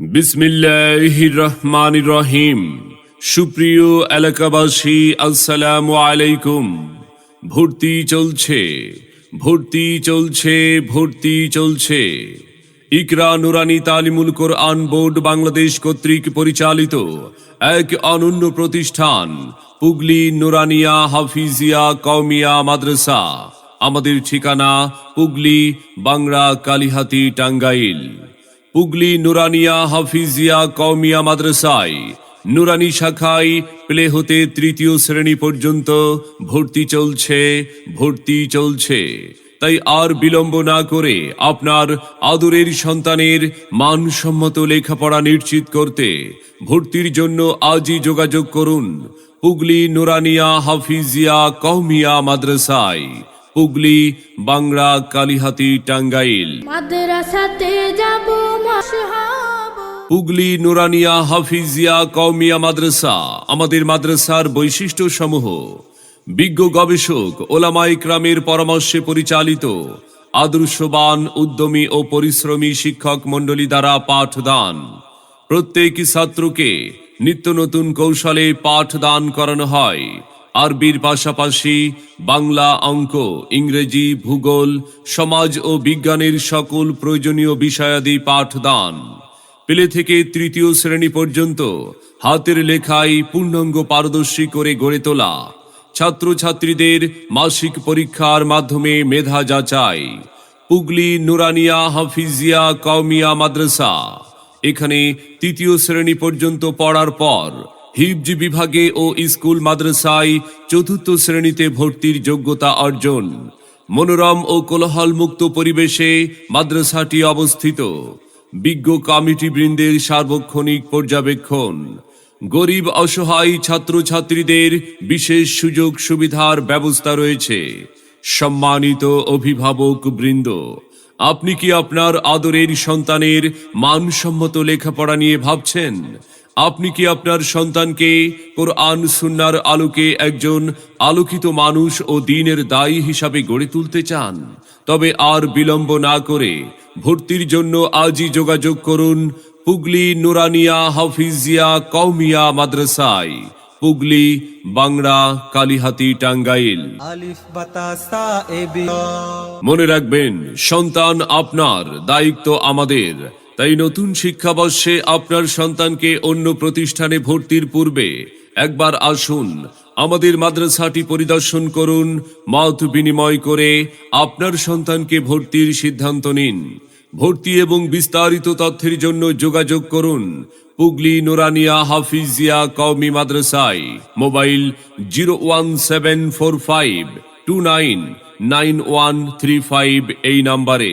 বিসমিল্লাহ রহমান রহিম সুপ্রিয় এলাকাবাসী, আসসালামু আলাইকুম। ভর্তি চলছে ভর্তি চলছে ভর্তি চলছে। ইকরা নুরানি তালিমুল কোরআন বোর্ড বাংলাদেশ কর্তৃক পরিচালিত এক অনন্য প্রতিষ্ঠান, পুগলি নুরানিয়া হাফিজিয়া কৌমিয়া মাদ্রাসা। আমাদের ঠিকানা পুগলি, বাংলা, কালিহাতি, টাঙ্গাইল। পুগলি নুরানিয়া, হাফিজিয়া কৌমিয়া মাদ্রাসায়। নুরানি শাখায় প্লে হতে তৃতীয় শ্রেণি পর্যন্ত ভর্তি চলছে ভর্তি চলছে। তাই আর বিলম্ব না করে আপনার আদরের সন্তানের মানসম্মত লেখাপড়া নিশ্চিত করতে ভর্তির জন্য আজই যোগাযোগ করুন। হুগলি, নুরানিয়া, হাফিজিয়া কৌমিয়া মাদ্রাসায়। পুগলি বাংলা কালিহাতি টাঙ্গাইল। মাদ্রাসাতে যাব পুগলি নুরানিয়া হাফিজিয়া কৌমিয়া মাদ্রাসা আমাদের মাদ্রাসার বৈশিষ্ট্য সমূহ বিজ্ঞ গবেষক ওলামাই ক্রামের পরামর্শে পরিচালিত আদর্শবান উদ্যমী ও পরিশ্রমী শিক্ষক মণ্ডলী দ্বারা পাঠদান। প্রত্যেক ছাত্রকে নিত্য নতুন কৌশলে পাঠদান করানো হয়। আরবির পাশাপাশি বাংলা অঙ্ক, ইংরেজি, ভূগোল, সমাজ ও বিজ্ঞানের সকল প্রয়োজনীয় বিষয়াদি পাঠদান। পেলে থেকে তৃতীয় শ্রেণি পর্যন্ত হাতের লেখায় পূর্ণাঙ্গ পারদর্শী করে গড়ে তোলা। ছাত্রছাত্রীদের মাসিক পরীক্ষার মাধ্যমে মেধা যাচাই। পুগলি, নুরানিয়া, হাফিজিয়া কৌমিয়া মাদ্রাসা। এখানে তৃতীয় শ্রেণি পর্যন্ত পড়ার পর হিবজি বিভাগে ও স্কুল মাদ্রাসায় চতুর্থ শ্রেণীতে ভর্তির যোগ্যতা অর্জন। মনোরম ও কোলাহল মুক্ত পরিবেশে মাদ্রাসাটি অবস্থিত। বিজ্ঞ কমিটি বৃন্দের সার্বক্ষণিক পর্যবেক্ষণ। গরিব অসহায় ছাত্রছাত্রীদের বিশেষ সুযোগ সুবিধার ব্যবস্থা রয়েছে। সম্মানিত অভিভাবক বৃন্দ, আপনি কি আপনার আদরের সন্তানের মানসম্মত লেখাপড়া নিয়ে ভাবছেন? আপনি কি আপনার সন্তানকে কোরআন সুন্নার আলোকে একজন আলোকিত মানুষ ও দিনের দায়ী হিসাবে গড়ে তুলতে চান? তবে আর বিলম্ব না করে ভর্তির জন্য আজই যোগাযোগ করুন পুগলি নুরানিয়া হাফিজিয়া কৌমিয়া মাদ্রাসায়। পুগলি বাংলা কালিহাতি টাঙ্গাইল। মনে রাখবেন সন্তান আপনার দায়িত্ব আমাদের। তাই নতুন শিক্ষাবর্ষে আপনার সন্তানকে অন্য প্রতিষ্ঠানে ভর্তির পূর্বে একবার আসুন, আমাদের মাদ্রাসাটি পরিদর্শন করুন, মত বিনিময় করে আপনার সন্তানকে ভর্তির সিদ্ধান্ত নিন। ভর্তি এবং বিস্তারিত তথ্যের জন্য যোগাযোগ করুন পুগলি নোরানিয়া, হাফিজিয়া কওমি মাদ্রাসায়। Mobile zero one seven four five two nine nine one three five এই নাম্বারে।